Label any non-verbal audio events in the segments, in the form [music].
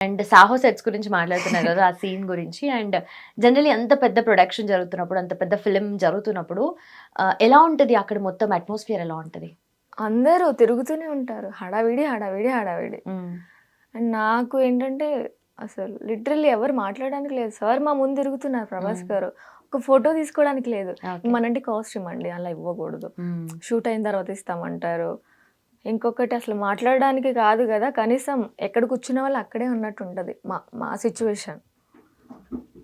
And Saaho sets గురించి మాట్లాడుతున్నారు కదా ఆ సీన్ గురించి. అండ్ జనరలీ అంత పెద్ద ప్రొడక్షన్ జరుగుతున్నప్పుడు అంత పెద్ద ఫిల్మ్ జరుగుతున్నప్పుడు ఎలా ఉంటుంది అక్కడ మొత్తం అట్మాస్ఫియర్ ఎలా ఉంటుంది? అందరూ తిరుగుతూనే ఉంటారు. హడావిడి హడావిడి హడావిడి. అండ్ నాకు ఏంటంటే అసలు లిటరల్లీ ఎవరు మాట్లాడడానికి లేదు. సార్ మా ముందు తిరుగుతున్నారు ప్రభాస్. గారు. ఒక ఫోటో తీసుకోవడానికి లేదు. మనంటే కాస్ట్యూమ్ అండి అలా ఇవ్వకూడదు. షూట్ అయిన తర్వాత ఇస్తామంటారు. ఇంకొకటి అసలు మాట్లాడడానికి కాదు కదా కనీసం ఎక్కడ కూర్చున్న వాళ్ళు అక్కడే ఉన్నట్టు ఉంటుంది మా మా సిచ్యువేషన్.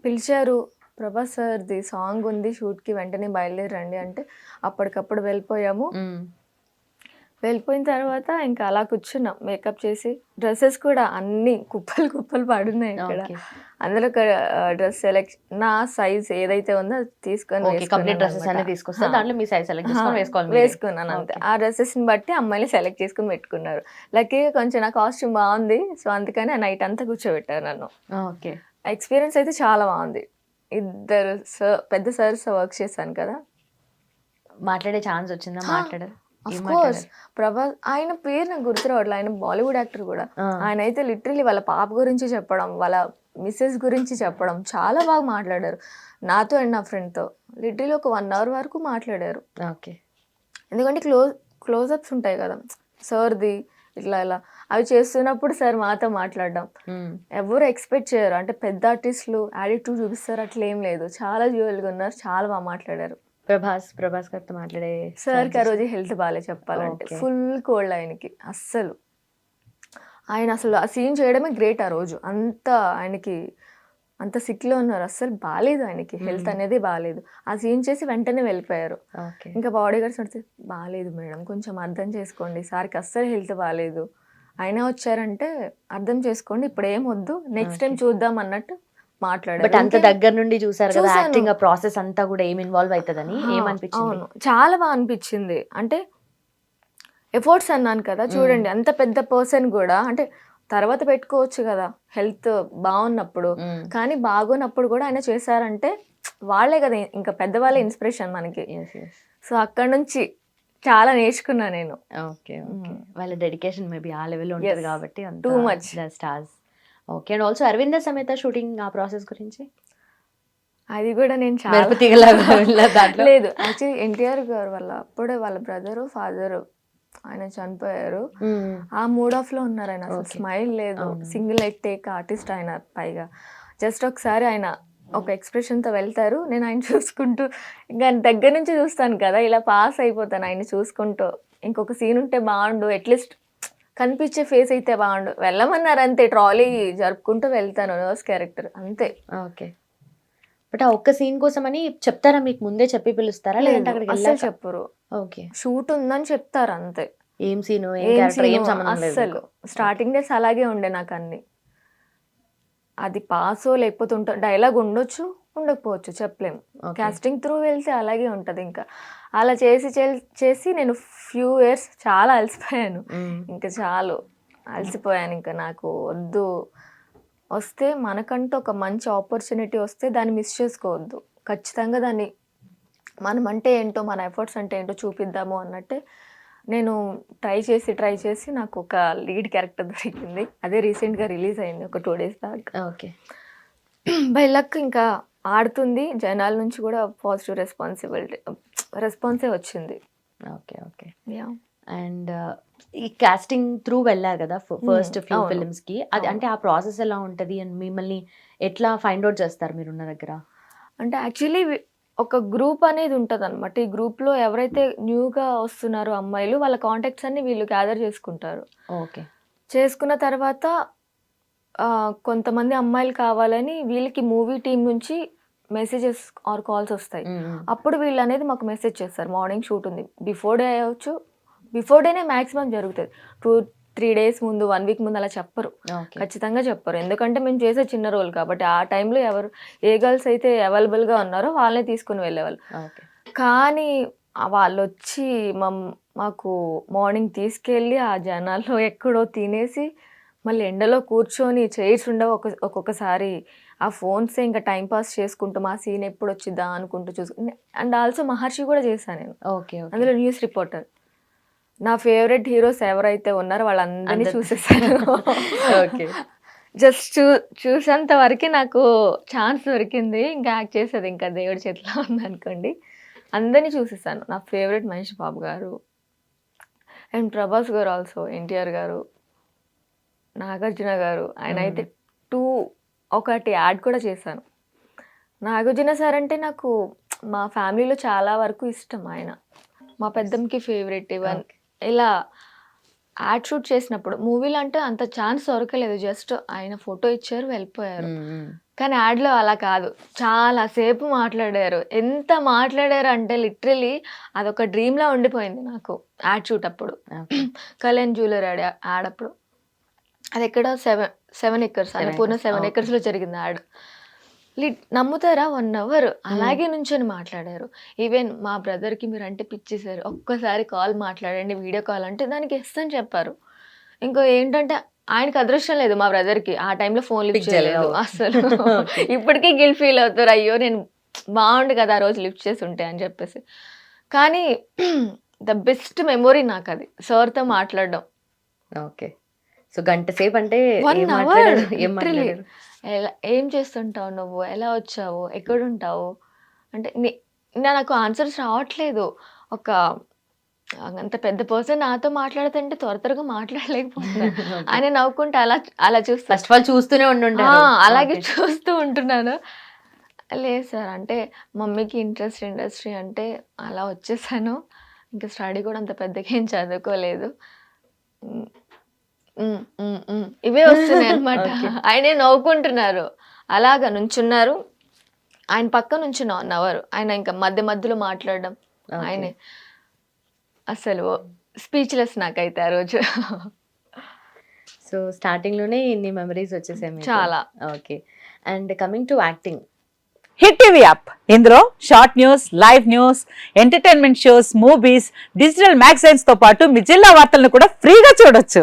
పిలిచారు ప్రభాస్ సార్ది సాంగ్ ఉంది షూట్కి వెంటనే బయలుదేరండి అంటే అప్పటికప్పుడు వెళ్ళిపోయాము. వెళ్ళిపోయిన తర్వాత ఇంకా అలా కూర్చున్నాం. మేకప్ చేసి డ్రెస్సెస్ కూడా అన్ని కుప్పలు కుప్పలు పడున్నాయి ఇక్కడ. అందులో ఒక డ్రెస్ సెలెక్ట్ నా సైజ్ ఏదైతే ఉందో అది తీసుకొని కంప్లీట్ డ్రెస్సెస్ అన్ని తీసుకొస్తారు దాంట్లో మీ సైజ్ సెలెక్ట్ చేసుకొని వేసుకోవాలి మీరే. వేసుకున్నాను అంతే. ఆ డ్రెస్సెస్ని బట్టి అమ్మాయిని సెలెక్ట్ చేసుకుని పెట్టుకున్నారు. లక్కీగా కొంచెం నా కాస్ట్యూమ్ బాగుంది సో అందుకని ఆ నైట్ అంతా కూర్చోబెట్టారు నన్ను. ఓకే. ఎక్స్పీరియన్స్ అయితే చాలా బాగుంది. ఇద్దరు సార్ పెద్ద సార్స్ వర్క్ చేశాను కదా. మాట్లాడే ఛాన్స్ వచ్చిందా? మాట్లాడారు. కోర్స్? ప్రభాస్ ఆయన పేరు నాకు గుర్తు రావట్లేదు ఆయన బాలీవుడ్ యాక్టర్ కూడా. ఆయన అయితే లిటరలీ వాళ్ళ పాప గురించి చెప్పడం వాళ్ళ మిస్సెస్ గురించి చెప్పడం చాలా బాగా మాట్లాడారు. నాతో అండ్ నా ఫ్రెండ్తో లిటరలీ ఒక వన్ అవర్ వరకు మాట్లాడారు. ఓకే. ఎందుకంటే క్లోజ్ క్లోజప్స్ ఉంటాయి కదా. సార్ది ఇట్లా ఇలా. అవి చేస్తున్నప్పుడు సార్ మాతో మాట్లాడడం. ఎవరు ఎక్స్పెక్ట్ చేయరు. అంటే పెద్ద ఆర్టిస్టులు యాటిట్యూడ్ చూపిస్తారు. అట్లా ఏం లేదు. చాలా జ్యువెల్గా ఉన్నారు. చాలా బాగా మాట్లాడారు. ప్రభాస్ ప్రభాస్ గారితో మాట్లాడే సార్కి ఆ రోజు హెల్త్ బాగాలేదు చెప్పాలంటే. ఫుల్ కోల్డ్ ఆయనకి అస్సలు. ఆయన అసలు ఆ సీన్ చేయడమే గ్రేట్ ఆ రోజు. అంత ఆయనకి అంత సిక్లో ఉన్నారు. అస్సలు బాగాలేదు ఆయనకి. హెల్త్ అనేది బాగాలేదు ఆ సీన్ చేసి వెంటనే వెళ్ళిపోయారు. ఇంకా బాడీ గార్డ్స్ అడితే బాగాలేదు మేడం కొంచెం అర్థం చేసుకోండి. సార్కి అస్సలు హెల్త్ బాగాలేదు అయినా వచ్చారంటే అర్థం చేసుకోండి. ఇప్పుడు ఏం వద్దు. నెక్స్ట్ టైం చూద్దాం అన్నట్టు మాట్లాడారు బట్ అంత దగ్గర నుండి చూసారు కదా. యాక్టింగ్ ఆ ప్రాసెస్ అంతా కూడా ఏం ఇన్వాల్వ్ అవుతుందని ఏమనిపించింది చాలా బాగా అనిపించింది అంటే ఎఫర్ట్స్ అన్నాను కదా చూడండి అంత పెద్ద పర్సన్ కూడా అంటే తర్వాత పెట్టుకోవచ్చు కదా హెల్త్ బాగున్నప్పుడు. కానీ బాగున్నప్పుడు కూడా ఆయన చేశారంటే వాళ్ళే కదా ఇంకా పెద్దవాళ్ళే ఇన్స్పిరేషన్ మనకి. సో అక్కడ నుంచి చాలా నేర్చుకున్నా నేను ఓకే ఓకే. వాళ్ళ డెడికేషన్ మేబీ ఆ లెవెల్ ఉంటుంది. కాబట్టి Too much. Stars okay and also Aravinda Sametha shooting ఆ ప్రాసెస్ గురించి? అది కూడా నేను చాలా [laughs] లేదు. యాక్చువల్లీ ఎన్టీఆర్ గారు వాళ్ళ అప్పుడే వాళ్ళ బ్రదరు ఫాదరు ఆయన చనిపోయారు. మ్మ్. ఆ మూడ్ ఆఫ్లో ఉన్నారు ఆయన అసలు. స్మైల్ లేదు. సింగిల్ లైట్ టేక్ ఆర్టిస్ట్ ఆయన పైగా. జస్ట్ ఒకసారి ఆయన ఒక expression తో వెళ్తారు. నేను ఆయన చూసుకుంటూ ఇంకా దగ్గర నుంచి చూస్తాను కదా. ఇలా పాస్ అయిపోతాను ఆయన చూసుకుంటూ. ఇంకొక సీన్ ఉంటే బాగుండు. అట్లీస్ట్ కనిపించే ఫేస్ అయితే బాగుండు. వెళ్ళమన్నారు అంతే ట్రాలీ జరుపుకుంటూ వెళ్తాను నర్స్ క్యారెక్టర్ అంతే. ఓకే. బట్ ఆ ఒక్క సీన్ కోసం అని చెప్తారా? మీకు ముందే చెప్పి పిలుస్తారా? లేదంటే అక్కడికి వెళ్ళాక? చెప్పరు. ఓకే. షూట్ ఉందని చెప్తారు అంతే. ఏం సీను ఏం ఏం క్యారెక్టర్ ఏం సీను సంబంధం లేదు స్టార్టింగ్ డేస్ అలాగే ఉండే నాకు అన్ని. అది పాసో లేకపోతే ఉంట డైలాగ్ ఉండొచ్చు ఉండకపోవచ్చు చెప్పలేము. కాస్టింగ్ త్రూ వెళ్తే అలాగే ఉంటుంది ఇంకా. అలా చేసి చేసి నేను ఫ్యూ ఇయర్స్ చాలా అలసిపోయాను. ఇంకా చాలు. అలసిపోయాను. ఇంకా నాకు వద్దు. వస్తే మనకంటూ ఒక మంచి ఆపర్చునిటీ వస్తే దాన్ని మిస్ చేసుకోవద్దు. ఖచ్చితంగా దాన్ని మనం అంటే ఏంటో మన ఎఫర్ట్స్ అంటే ఏంటో చూపిద్దాము అన్నట్టే నేను ట్రై చేసి ట్రై చేసి నాకు ఒక లీడ్ క్యారెక్టర్ దొరికింది. అదే రీసెంట్గా రిలీజ్ అయింది. ఒక two days back okay. [clears throat] By luck ఇంకా ఆడుతుంది. జనాల నుంచి కూడా పాజిటివ్ రెస్పాన్సిబిలిటీ రెస్పాన్సే వచ్చింది. Okay okay. యా అండ్ ఈ కాస్టింగ్ త్రూ వెళ్ళారు కదా ఫస్ట్ ఫ్యూ. ఫిల్మ్స్కి. అది. అంటే ఆ ప్రాసెస్ ఎలా ఉంటది అండ్ మిమ్మల్ని ఎట్లా ఫైండ్ అవుట్ చేస్తారు మీరున్న దగ్గర? అంటే యాక్చువల్లీ ఒక గ్రూప్ అనేది ఉంటుంది అనమాట ఈ గ్రూప్లో ఎవరైతే న్యూగా వస్తున్నారో అమ్మాయిలు వాళ్ళ కాంటాక్ట్స్ అన్ని వీళ్ళు గ్యాదర్ చేసుకుంటారు. ఓకే. చేసుకున్న తర్వాత కొంతమంది అమ్మాయిలు కావాలని వీళ్ళకి మూవీ టీం నుంచి మెసేజెస్ ఆర్ కాల్స్ వస్తాయి. అప్పుడు వీళ్ళు అనేది మాకు మెసేజ్ చేస్తారు. మార్నింగ్ షూట్ ఉంది. బిఫోర్ డే అవ్వచ్చు బిఫోర్ డేనే మ్యాక్సిమం జరుగుతుంది. టూ త్రీ డేస్ ముందు వన్ వీక్ ముందు అలా చెప్పరు. ఖచ్చితంగా చెప్పరు. ఎందుకంటే మేము చేసే చిన్న రోల్ కాబట్టి ఆ టైంలో ఎవరు ఏ గర్ల్స్ అయితే అవైలబుల్గా ఉన్నారో వాళ్ళనే తీసుకుని వెళ్ళేవాళ్ళు. కానీ వాళ్ళు వచ్చి మమ్ మాకు మార్నింగ్ తీసుకెళ్ళి ఆ జనాల్లో ఎక్కడో తినేసి మళ్ళీ ఎండలో కూర్చొని చైర్స్ ఉండవు ఒక ఒక్కొక్కసారి. ఆ ఫోన్స్ ఇంకా టైం పాస్ చేసుకుంటూ మా సీన్ ఎప్పుడు వచ్చిద్దా అనుకుంటూ చూసుకుని అండ్ ఆల్సో మహర్షి కూడా చేశాను నేను. Okay okay. అందులో న్యూస్ రిపోర్టర్. నా ఫేవరెట్ హీరోస్ ఎవరైతే ఉన్నారో వాళ్ళందరినీ చూసేసాను ఓకే. జస్ట్ చూ చూసేంత వరకు నాకు ఛాన్స్ దొరికింది. ఇంకా యాక్ట్ చేసేది ఇంకా దేవుడి చేతిలో ఉందనుకోండి. అందరినీ చూసేసాను నా ఫేవరెట్ మహేష్ బాబు గారు. అండ్ ప్రభాస్ గారు ఆల్సో ఎన్టీఆర్ గారు నాగార్జున గారు. ఆయన అయితే టూ ఒకటి యాడ్ కూడా చేశాను. నాగార్జున సార్ అంటే నాకు మా ఫ్యామిలీలో చాలా వరకు ఇష్టం ఆయన. మా పెద్దమ్మకి ఫేవరెట్ ఇవన్. ఇలా యాడ్ షూట్ చేసినప్పుడు మూవీలో అంటే అంత ఛాన్స్ దొరకలేదు. జస్ట్ ఆయన ఫోటో ఇచ్చారు వెళ్ళిపోయారు. కానీ యాడ్లో అలా కాదు. చాలా సేపు మాట్లాడారు. ఎంత మాట్లాడారు అంటే లిటరలీ అదొక డ్రీమ్లా ఉండిపోయింది నాకు యాడ్ షూట్ అప్పుడు. కళ్యాణ్ జ్యువెలర్ యాడ్ యాడ్ అప్పుడు. అది ఎక్కడ seven seven acres. Annapurna seven. ఎకర్స్లో జరిగింది యాడ్ లి నమ్ముతారా? One hour. అలాగే నుంచొని మాట్లాడారు. ఈవెన్ మా బ్రదర్కి మీరు అంటే పిచ్చేసారు ఒక్కసారి కాల్ మాట్లాడండి వీడియో కాల్ అంటే దానికి ఎస్ అని చెప్పారు. ఇంకో ఏంటంటే ఆయనకి అదృష్టం లేదు మా బ్రదర్కి. ఆ టైంలో ఫోన్ లిఫ్ట్ చేయలేదు. అసలు. [laughs] ఇప్పటికీ గిల్ ఫీల్ అవుతారు. అయ్యో నేను బాగుండు కదా ఆ రోజు లిఫ్ట్ చేసి ఉంటే అని చెప్పేసి. కానీ [clears throat] ద బెస్ట్ మెమొరీ నాకు అది సార్తో మాట్లాడడం. ఓకే. సో గంట సేపు అంటే ఏం చేస్తుంటావు నువ్వు? ఎలా వచ్చావు? ఎక్కడుంటావు? అంటే నాకు ఆన్సర్స్ రావట్లేదు. ఒక అంత పెద్ద పర్సన్ నాతో మాట్లాడుతుంటే త్వర త్వరగా మాట్లాడలేకపోతున్నాను [laughs] ఆయన నవ్వుకుంటే అలా అలా చూస్తా. ఫస్ట్ ఆఫ్ ఆల్ చూస్తూనే ఉండుంటారు అలాగే. చూస్తూ ఉంటున్నాను. లేదు సార్ అంటే మమ్మీకి ఇంట్రెస్ట్ ఇండస్ట్రీ అంటే అలా వచ్చేసాను. ఇంకా స్టడీ కూడా అంత పెద్దగా ఏం చదువుకోలేదు. ఉమ్, ఉమ్, ఉమ్, ఉమ్. ఇవే వస్తున్నాయి అనమాట. [laughs] ఆయనే నవ్వుకుంటున్నారు అలాగా నుంచున్నారు ఆయన పక్క నుంచి వన్ అవర్ ఆయన ఇంకా మధ్య మధ్యలో మాట్లాడడం. ఆయనే అసలు స్పీచ్లెస్ నాకైతే ఆ రోజు [laughs] సో స్టార్టింగ్లోనే ఇన్ని మెమరీస్ వచ్చేసాయి మీకు. చాలా. Okay and coming to acting hit TV app ఇందులో short news live news entertainment shows movies digital మ్యాగజైన్స్తో పాటు మీ జిల్లా వార్తలను కూడా ఫ్రీగా చూడొచ్చు